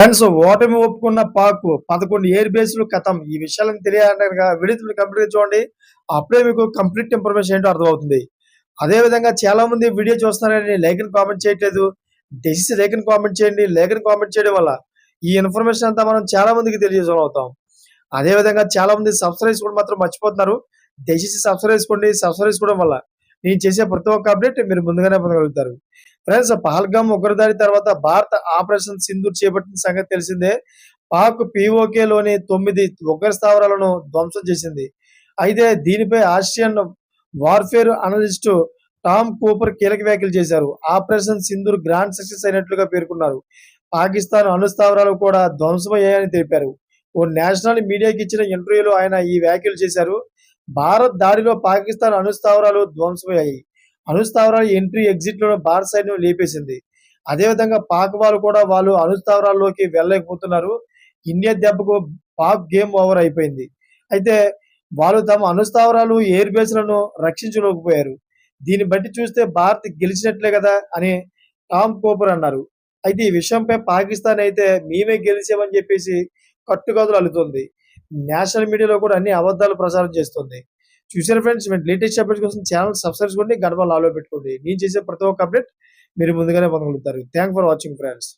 Friends ఓటమి ఒప్పుకున్న పాక్ పదకొండు ఎయిర్ బేస్లు కథం ఈ విషయాలను తెలియాలంటే విడుదల కంప్లీట్ చూడండి. అప్పుడే మీకు కంప్లీట్ ఇన్ఫర్మేషన్ ఏంటో అర్థమవుతుంది. అదే విధంగా చాలా మంది వీడియో చూస్తున్నారని లైక్ని కామెంట్ చేయట్లేదు. డెసిసి లేఖని కామెంట్ చేయండి. లైక్ కామెంట్ చేయడం వల్ల ఈ ఇన్ఫర్మేషన్ అంతా మనం చాలా మందికి తెలియజేయగలుగుతాం. అదేవిధంగా అదే విధంగా చాలా మంది సబ్స్క్రైబ్ కూడా మాత్రం మర్చిపోతున్నారు. దయచేసి సబ్స్క్రైబ్ చేసుకోండి సబ్స్క్రైబ్ చేసుకోవడం వల్ల నేను చేసే ప్రతి ఒక్క అప్డేట్ మీరు ముందుగానే పొందగలుగుతారు. ఫ్రెండ్స్ పహల్గామ్ ఉగ్రదాడి తర్వాత భారత ఆపరేషన్ సింధూర్ చేపట్టిన సంగతి తెలిసిందే. పాక్ పిఓకేలోని లోని తొమ్మిది ఉగ్ర స్థావరాలను ధ్వంసం చేసింది. అయితే దీనిపై Asian warfare analyst Tom Cooper కీలక వ్యాఖ్యలు చేశారు. ఆపరేషన్ సింధూర్ గ్రాండ్ సక్సెస్ అయినట్లుగా పేర్కొన్నారు. పాకిస్తాన్ అణు స్థావరాలు కూడా ధ్వంసమయ్యాయని తెలిపారు. ఓ నేషనల్ మీడియాకి ఇచ్చిన ఇంటర్వ్యూలో ఆయన ఈ వ్యాఖ్యలు చేశారు. భారత్ దాడిలో పాకిస్తాన్ అణు స్థావరాలు ధ్వంసమయ్యాయి. అనుస్థావరాలు ఎంట్రీ ఎగ్జిట్లో భారత్ భారత సైన్యం లేపేసింది అదేవిధంగా పాక్ వాళ్ళు కూడా వాళ్ళు అనుస్థావరాల్లోకి వెళ్ళలేకపోతున్నారు. ఇండియా దెబ్బకు పాక్ గేమ్ ఓవర్ అయిపోయింది. అయితే వాళ్ళు తమ అనుస్థావరాలు ఎయిర్ బేస్లను రక్షించలేకపోయారు. దీన్ని బట్టి చూస్తే భారత్ గెలిచినట్లే కదా అని టామ్ కోపర్ అన్నారు. అయితే ఈ విషయంపై పాకిస్తాన్ అయితే మేమే గెలిచామని చెప్పేసి కట్టుకథలు అల్లుతుంది. నేషనల్ మీడియాలో కూడా అన్ని అబద్ధాలు ప్రచారం చేస్తుంది. చూసారు ఫ్రెండ్స్ మీరు లేటెస్ట్ అప్డేట్స్ కోసం ఛానల్ సబ్స్క్రైబ్ చేసుకోండి. గడప లాలో పెట్టుకోండి. నేను చేసే ప్రతి ఒక్క అప్డేట్ మీరు ముందుగానే పొందగలుగుతారు. Thank for watching friends